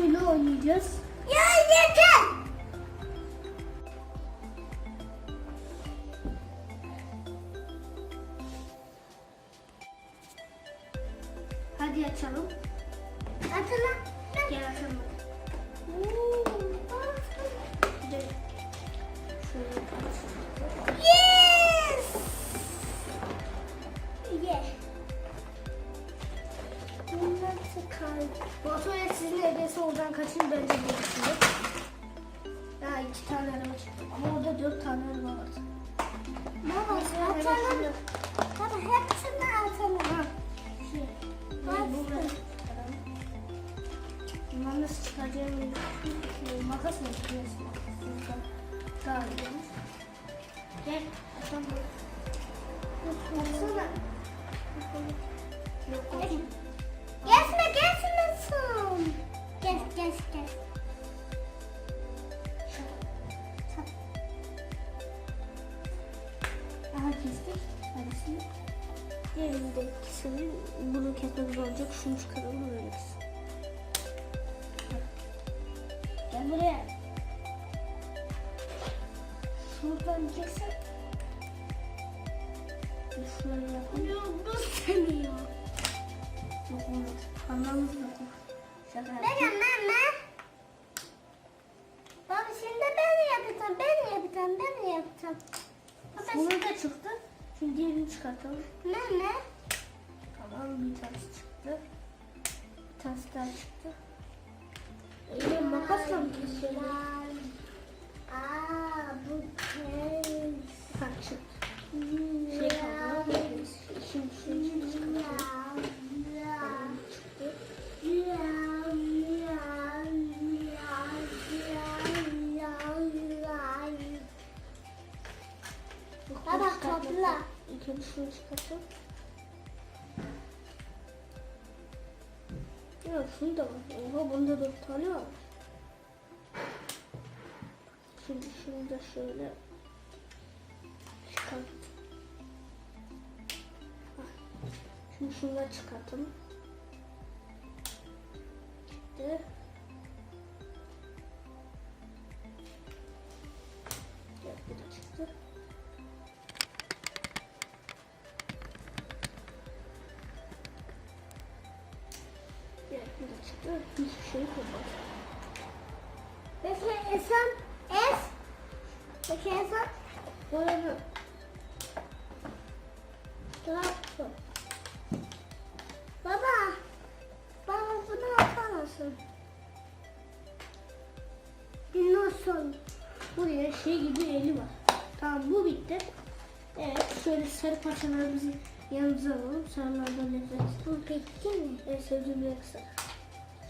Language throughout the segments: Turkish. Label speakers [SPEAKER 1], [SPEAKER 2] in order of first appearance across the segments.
[SPEAKER 1] Batu'yla oynayacağız.
[SPEAKER 2] Ya yeter.
[SPEAKER 1] Hadi iki tane araba çıktı. Ama orada dört tane araba vardı.
[SPEAKER 2] Baba atalım. Baba hepsini atalım.
[SPEAKER 1] Ha, şey. Nasıl çıkaracağımı bilmiyorum. Makas mı? Buradan Daha iyi. Gel. Açalım. Baksana. Yok,
[SPEAKER 2] gezmesin. Gez gez
[SPEAKER 1] kestik. Neresini? Diğerinde ikisini bunu kesmemiz olacak. Şunu çıkaralım öyle kesin. Gel buraya. Şuradan kesin. Şöyle yapalım.
[SPEAKER 2] Yok bu seni ya.
[SPEAKER 1] Yok olmadı. Anlamız yok. Şaka
[SPEAKER 2] Ben
[SPEAKER 1] yaptım.
[SPEAKER 2] mama. Baba şimdi ben yapacağım, ben yapacağım, ben yapacağım. Baba
[SPEAKER 1] Bunu da çıktı. Şimdi diğerini çıkartalım.
[SPEAKER 2] mama.
[SPEAKER 1] Tamam bir tanesi çıktı. Bir tanesi daha çıktı. Eyle makasla mı kesiyorum?
[SPEAKER 2] Aa bu kez.
[SPEAKER 1] Ha çıktı. Şey Önce şunu çıkartalım. Ya şunu da var. Oha bunda dört tane var. Şimdi şunu da şöyle çıkart. Ah. Şimdi şunu da çıkartalım. Çıktı.
[SPEAKER 2] Traktör. Baba, baba bunu atar mısın? Dinozor.
[SPEAKER 1] buraya şey gibi eli var. Tamam bu bitti. Evet şöyle sarı parçalarımızı yanımıza alalım. Sarılardan nefret.
[SPEAKER 2] Bu bitti mi?
[SPEAKER 1] Sevdiğim renk sarı.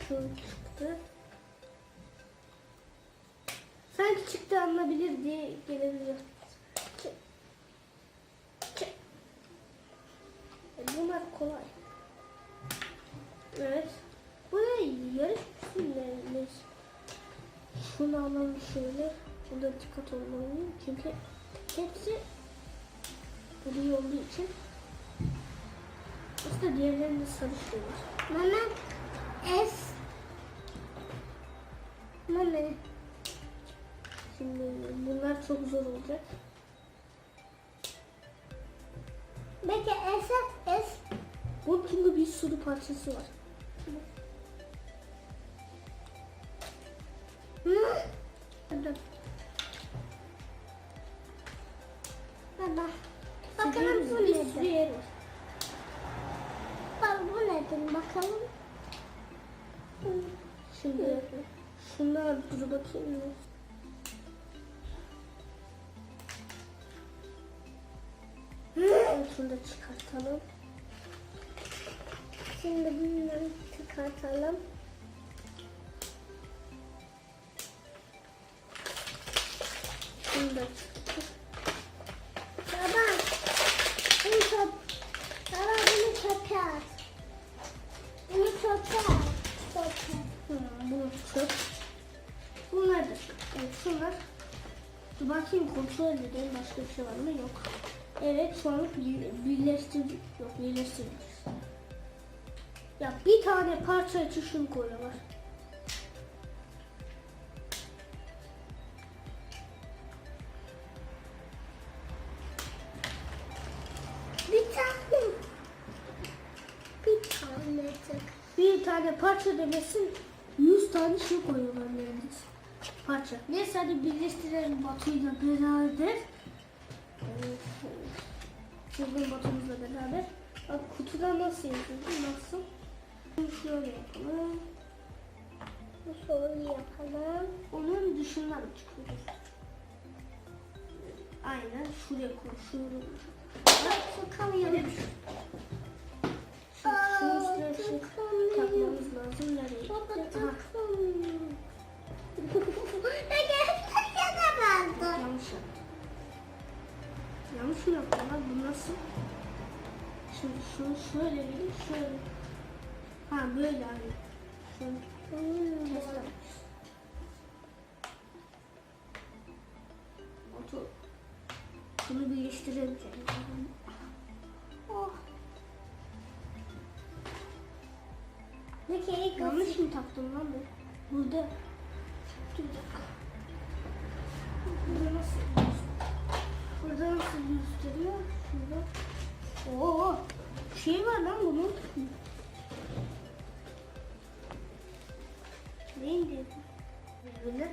[SPEAKER 1] Şu çıktı. Sanki çıktı alınabilir diye gelebilir. Çık. Çık. E, Bunlar kolay. Evet. Buraya yarış pistinde Şunu alalım şöyle. Burada dikkat olmalıyım. Çünkü hepsi gri olduğu için aslında diğerlerini de sarı istiyoruz.
[SPEAKER 2] Mama, Es. Mama.
[SPEAKER 1] Şimdi bunlar çok zor olacak.
[SPEAKER 2] Peki Esen, Es.
[SPEAKER 1] Bu çünkü bir sürü parçası var.
[SPEAKER 2] Baba. Bakalım bu nedir? Baba bu nedir bakalım.
[SPEAKER 1] Şimdi şunlar dur bakayım. Şunu da çıkartalım.
[SPEAKER 2] Şimdi bunları çıkartalım.
[SPEAKER 1] şimdi.
[SPEAKER 2] Baba. Bunu top. Baba bunu çöpe at. Bunu çöpe at. Çöpe. Hmm, bunu çöp. Bunları da evet, şunlar.
[SPEAKER 1] Dur bakayım kontrol edelim başka bir şey var mı? Yok. Evet şu an birleştirdik. Yok birleştirdik. Ya bir tane parça için şunu koyuyorlar.
[SPEAKER 2] Bir tane
[SPEAKER 1] parça demesin 100 tane şey koyuyorlar neredeyse. Parça. Neyse hadi birleştirelim Batu'yla beraber. Çılgın Batu'muzla beraber. Bak kutuda nasıl yazıldı? Nasıl? Şöyle yapalım.
[SPEAKER 2] Şöyle yapalım.
[SPEAKER 1] Onun dışından çıkıyoruz. Aynen şuraya koy. Şuraya
[SPEAKER 2] Bak sıkamıyorum.
[SPEAKER 1] Şunu üstüne bir şey takmamız lazım. Nereye gitti?
[SPEAKER 2] Kaldı.
[SPEAKER 1] yanlış yaptım. Yanlış mı yaptım lan? Bu nasıl? Şimdi şunu şöyle vereyim. Şöyle. Ha böyle abi. Şöyle test yapmış. Oto. Bunu birleştirelim. Yanlış mı taktım lan ben? Burada. Dur dakika. Burada nasıl? Burada nasıl gösteriyor? Şurada. Oo. Şey var lan bunun. Neydi? Birbirine.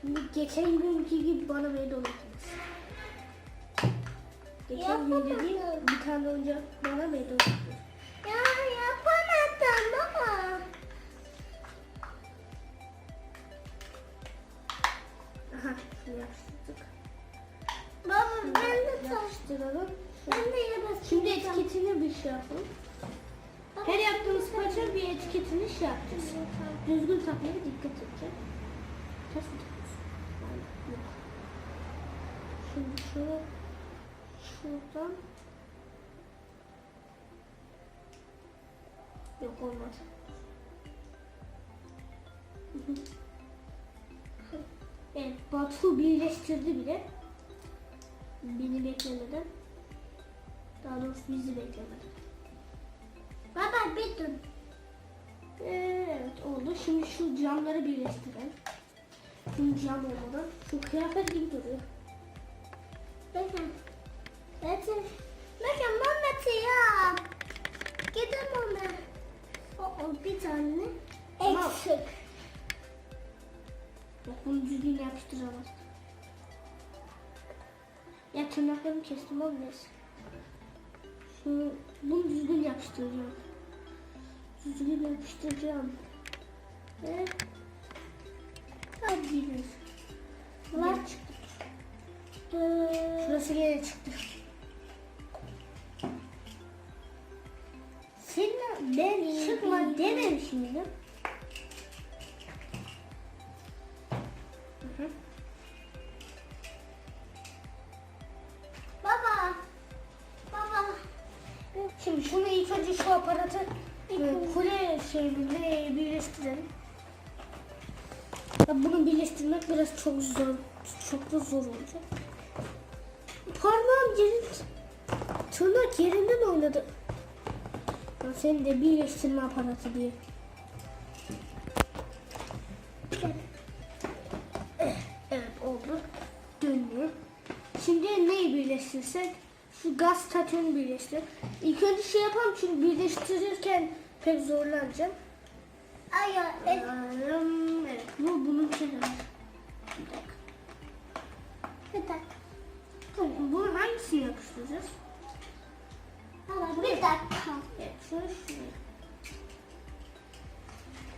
[SPEAKER 1] Şimdi geçen günkü gibi bana meydan okudunuz. Geçen gün dediğim bir tane önce bana meydan okudunuz.
[SPEAKER 2] Ya yapamadım baba.
[SPEAKER 1] Aha şunu yapıştırdık.
[SPEAKER 2] Baba ben de taş.
[SPEAKER 1] Yapıştıralım.
[SPEAKER 2] Ben de yapasın.
[SPEAKER 1] Şimdi etiketini bir şey yapalım. Her yaptığımız parça bir etiketini şey yapacağız. Düzgün takmaya dikkat edeceğiz. Ters mi takıyorsun? Şimdi şunu şuradan Yok olmadı. Evet, Batu birleştirdi bile. Beni beklemeden. Daha doğrusu bizi beklemeden.
[SPEAKER 2] Baba bir.
[SPEAKER 1] Evet oldu. Şimdi şu camları birleştirelim. Şu cam olmadan. Şu kıyafet gibi duruyor.
[SPEAKER 2] Bakın. Bakın. Bakın Mehmet'i ya. Gidin ona. O, bir tane. Eksik.
[SPEAKER 1] Bak bunu düzgün yapıştıramaz. Ya tırnaklarımı kestim neyse. Şunu, bunu düzgün yapıştıracağım. Düzgün yapıştıracağım. Ve hadi gidiyoruz. Geri çıktı. Şurası gene çıktı. Çıkma dememiş miydim? Hı hı.
[SPEAKER 2] Baba. Baba.
[SPEAKER 1] Şimdi şunu ilk önce şu aparatı kule şeyini birleştirelim. Ya bunu birleştirmek biraz çok zor, çok da zor olacak. Parmağım yerin, tırnak yerinden oynadı. Ya senin de birleştirme aparatı diye. Evet oldu. Dönüyor. Şimdi neyi birleştirsek? Şu gaz stasyonu birleştir. İlk önce şey yapalım çünkü birleştirirken pek zorlanacağım.
[SPEAKER 2] Ay ya. e,
[SPEAKER 1] Aa, Evet bu bunun kenarı. Bir dakika.
[SPEAKER 2] Bir dakika.
[SPEAKER 1] Tamam, hangisini yapıştıracağız?
[SPEAKER 2] Bir dakika.
[SPEAKER 1] Evet şunu şuraya.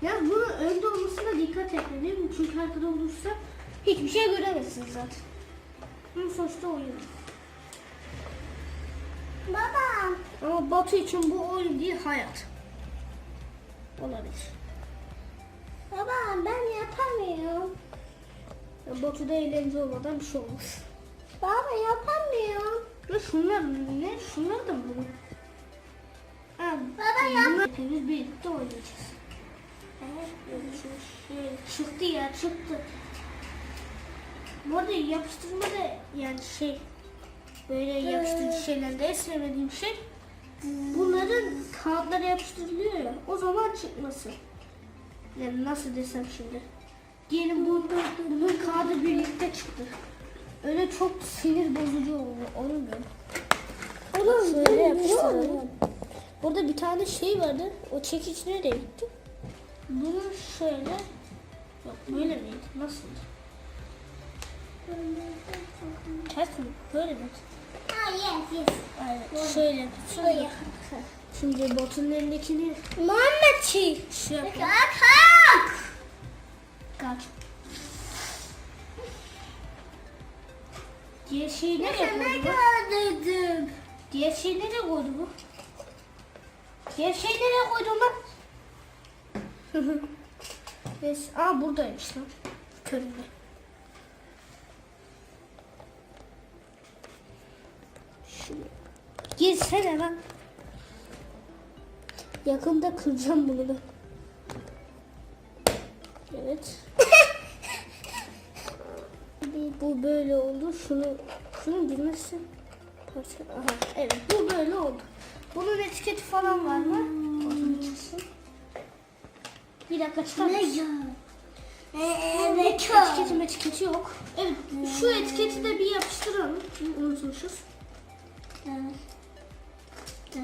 [SPEAKER 1] Ya bunun önde olmasına dikkat etmeliyim çünkü arkada olursa hiçbir şey göremezsiniz zaten. Ama sonuçta oyun.
[SPEAKER 2] Baba.
[SPEAKER 1] Ama Batu için bu oyun değil hayat. Olabilir.
[SPEAKER 2] Baba ben yapamıyorum.
[SPEAKER 1] Ya Batu'da eğlence olmadan bir şey olmaz.
[SPEAKER 2] Baba yapamıyorum.
[SPEAKER 1] Ve şunlar ne? Şunlar da mı bu? Ha,
[SPEAKER 2] Baba
[SPEAKER 1] bunlar hepimiz birlikte oynayacağız. Çıktı ya çıktı. Bu arada yapıştırma da yani şey böyle yapıştırıcı şeylerde en sevmediğim şey bunların kağıtlara yapıştırılıyor ya o zaman çıkması. Yani nasıl desem şimdi. Diyelim bu, bunun kağıdı birlikte çıktı. Öyle çok sinir bozucu oluyor. Onu diyorum.
[SPEAKER 2] Oğlum
[SPEAKER 1] Şöyle yapıştıralım. Burada bir tane şey vardı. O çekiç nereye gitti? Bunu şöyle... Yok böyle miydi? Nasıldı? Ters mi? Böyle mi?
[SPEAKER 2] Ha yes yes.
[SPEAKER 1] Aynen. Şöyle.
[SPEAKER 2] Şöyle.
[SPEAKER 1] Şimdi botun elindekini
[SPEAKER 2] Muhammedçi.
[SPEAKER 1] şey yapalım.
[SPEAKER 2] Kalk kalk.
[SPEAKER 1] Kaç. Diğer şeyi nereye
[SPEAKER 2] Ne
[SPEAKER 1] koydu bu? Diğer şeyi nereye koydu bu? Diğer şeyi nereye koydu lan? Neyse. Aa buradaymış lan. Köründe. Şunu. Girsene lan. Yakında kıracağım bunu ben. Evet. Bu böyle oldu. Şunu şunun girmesi parça. Aha, evet bu böyle oldu. Bunun etiketi falan var mı? Çıksın. Bir dakika çıkar mısın?
[SPEAKER 2] Evet.
[SPEAKER 1] Etiketim etiketi yok. Evet şu etiketi de bir yapıştıralım. Unutmuşuz. Evet,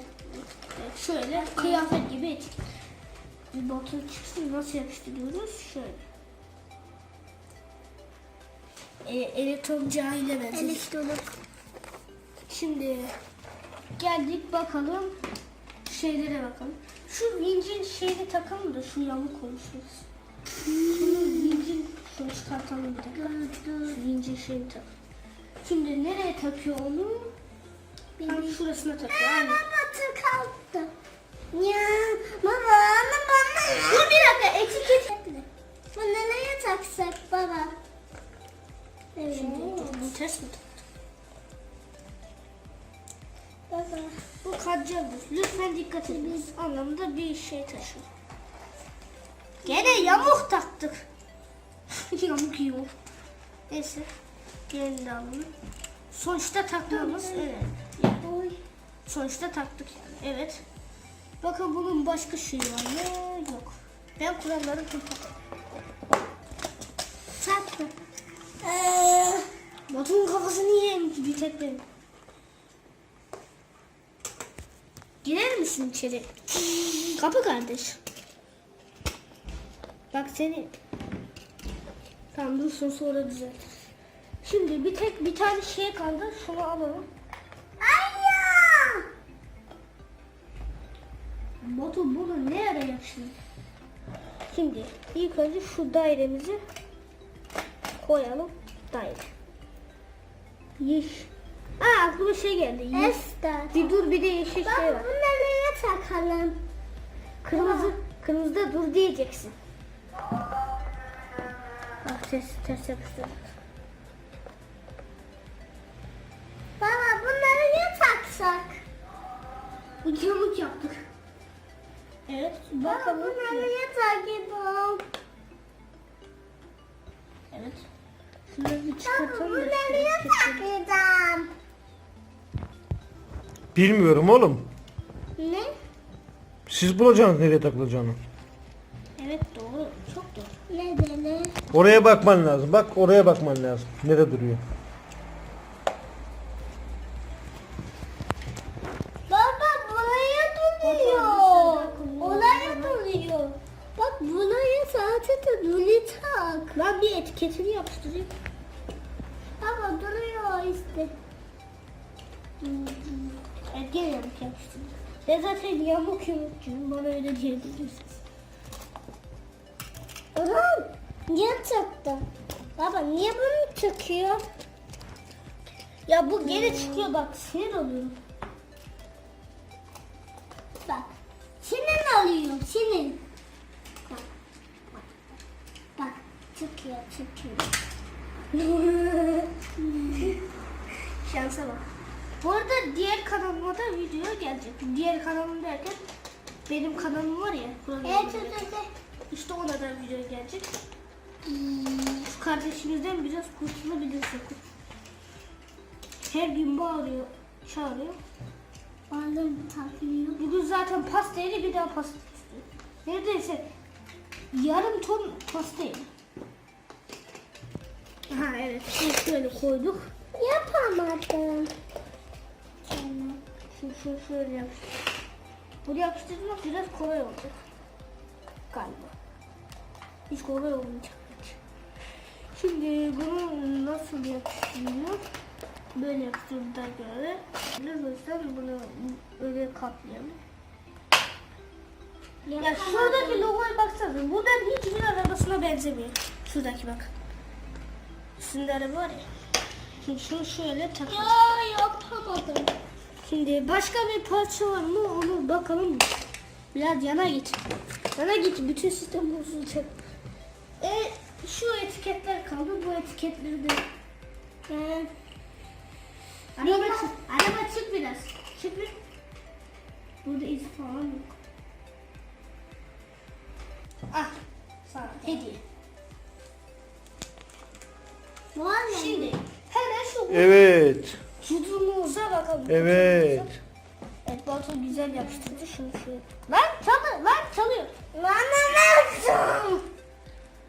[SPEAKER 1] şöyle kıyafet gibi etiket. Bir botun çıksın nasıl yapıştırıyoruz? Şöyle. E, elektroncağıyla benzedik.
[SPEAKER 2] Elektronik.
[SPEAKER 1] Şimdi geldik bakalım şeylere bakalım. Şu vincin şeyini takalım da şu yamuk konuşuyoruz. Şunu vincin şunu çıkartalım bir dakika. Şu vincin şeyini tak. Şimdi nereye takıyor onu? Tam şurasına takıyor. Aynen.
[SPEAKER 2] Batı kalktı. Ya baba ama bana.
[SPEAKER 1] Dur bir dakika etiket.
[SPEAKER 2] Bunu nereye taksak baba? Evet.
[SPEAKER 1] Şimdi bu ters mi?
[SPEAKER 2] Baba.
[SPEAKER 1] Bu kaccadır. Lütfen dikkat ediniz. Anlamda bir şey taşıyor. Gene yamuk taktık. yamuk yamuk. Neyse. Gelin de alalım. Sonuçta takmamız. Evet. Sonuçta taktık yani. Evet. Bakın bunun başka şeyi var mı? Yok. Ben kuralları kapattım. Batu'nun kafasını yiyeyim bir tek benim. Girer misin içeri? Kapı kardeş. Bak seni. Tamam dursun sonra düzelt. Şimdi bir tek bir tane şey kaldı. Şunu alalım.
[SPEAKER 2] Ayya.
[SPEAKER 1] Batu bunu ne ara yapsın? Şimdi ilk önce şu dairemizi koyalım. Daire. Yeş. Aa aklıma şey geldi. Yeş.
[SPEAKER 2] Ester.
[SPEAKER 1] Bir dur bir de yeşil şey var.
[SPEAKER 2] bunu nereye takalım?
[SPEAKER 1] Kırmızı, kırmızıda dur diyeceksin. Bak ters, ters yapıştırdık.
[SPEAKER 3] Bilmiyorum oğlum.
[SPEAKER 2] Ne?
[SPEAKER 3] Siz bulacaksınız nereye takılacağını.
[SPEAKER 1] Evet doğru, çok doğru.
[SPEAKER 2] Ne de ne?
[SPEAKER 3] Oraya bakman lazım. Bak oraya bakman lazım. Nerede duruyor?
[SPEAKER 2] Baba buraya duruyor. Oraya duruyor. Bak buraya zaten de duli tak.
[SPEAKER 1] Ben bir etiketini yapıştırayım. Yapıştırdım. Ben zaten yamuk yamukcuyum, bana öyle diyebilirsiniz.
[SPEAKER 2] Anam niye taktı? Baba niye bunu çıkıyor?
[SPEAKER 1] Ya bu gene çıkıyor bak, sinir oluyorum.
[SPEAKER 2] Bak. Senin alıyor senin. Bak. Bak. Bak. Çıkıyor çıkıyor.
[SPEAKER 1] Şansa bak. Bu arada diğer kanalıma da video gelecek. Diğer kanalım derken benim kanalım var ya.
[SPEAKER 2] Evet evet evet.
[SPEAKER 1] İşte ona da video gelecek. Şu kardeşimizden biraz kurtulabilirsek. Her gün bağırıyor, çağırıyor.
[SPEAKER 2] Balım takmıyor.
[SPEAKER 1] Bugün zaten pasta yedi bir daha pasta istiyor. Neredeyse yarım ton pasta yedi. Ha evet. Şöyle koyduk.
[SPEAKER 2] Yapamadım.
[SPEAKER 1] Şimdi şöyle, şöyle yapıştır. Bunu yapıştırmak biraz kolay olacak. Galiba. Hiç kolay olmayacak. Şimdi bunu nasıl yapıştırıyor? Böyle yapıştırdığına göre. O yüzden bunu öyle katlayalım. Ya şuradaki logoya baksanıza. Buradan hiçbir arabasına benzemiyor. Şuradaki bak. Üstünde araba var ya. Şimdi şunu şöyle takalım.
[SPEAKER 2] Ya yapamadım.
[SPEAKER 1] Şimdi başka bir parça var mı onu bakalım. Biraz yana git. Yana git bütün sistem bozulacak. E, şu etiketler kaldı. Bu etiketleri de. E, araba çık. Araba çık biraz. Çık bir. Burada iz falan yok. Ah sana hediye.
[SPEAKER 2] Ya.
[SPEAKER 1] Şimdi hemen şu
[SPEAKER 3] Evet.
[SPEAKER 1] Vücudumuza bakalım.
[SPEAKER 3] Evet.
[SPEAKER 1] Evet Batu güzel yapıştırdı şunu şöyle. Lan çalı, lan çalıyor.
[SPEAKER 2] Bana nasıl?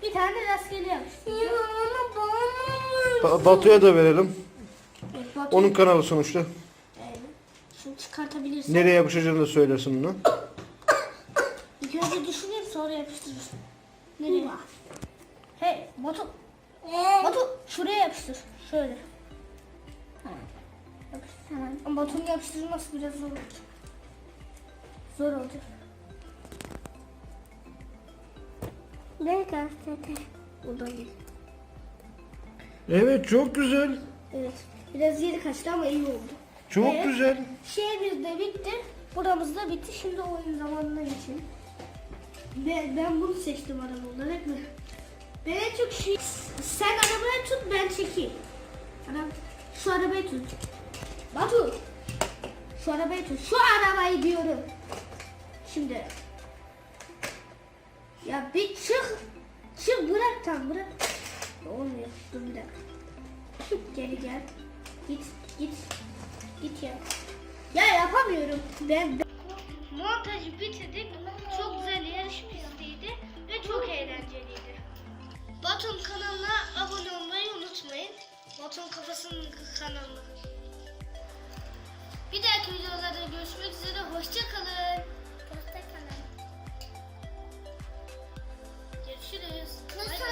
[SPEAKER 1] Bir tane rastgele yapıştır.
[SPEAKER 2] Ya onu bana
[SPEAKER 3] Ba- Batu'ya da verelim.
[SPEAKER 1] Evet, Batu,
[SPEAKER 3] Onun kanalı sonuçta.
[SPEAKER 1] Evet. Şunu çıkartabilirsin.
[SPEAKER 3] Nereye yapışacağını da söylersin onu. Evet çok güzel.
[SPEAKER 1] Evet. Biraz yeri kaçtı ama iyi oldu.
[SPEAKER 3] Çok
[SPEAKER 1] Evet.
[SPEAKER 3] güzel.
[SPEAKER 1] Şeyimiz de bitti. Buramız da bitti. Şimdi oyun zamanına geçelim. Ben, ben bunu seçtim araba olarak mı? Ben en çok şey... Sen arabayı tut ben çekeyim. Araba, şu arabayı tut. Batu. Şu arabayı tut. Şu arabayı diyorum. Şimdi. Ya bir çık. Çık bırak tam bırak. Olmuyor. Dur bir dakika. Geri gel. Git git. Git ya. Ya yapamıyorum. Ben, ben... Montajı bitirdik. Çok güzel yarış pistiydi ve çok eğlenceliydi. Batu'nun kanalına abone olmayı unutmayın. Batu'nun kafasının kanalına. Bir dahaki videolarda görüşmek üzere. Hoşçakalın.
[SPEAKER 2] Hoşçakalın.
[SPEAKER 1] Görüşürüz.
[SPEAKER 2] Nasıl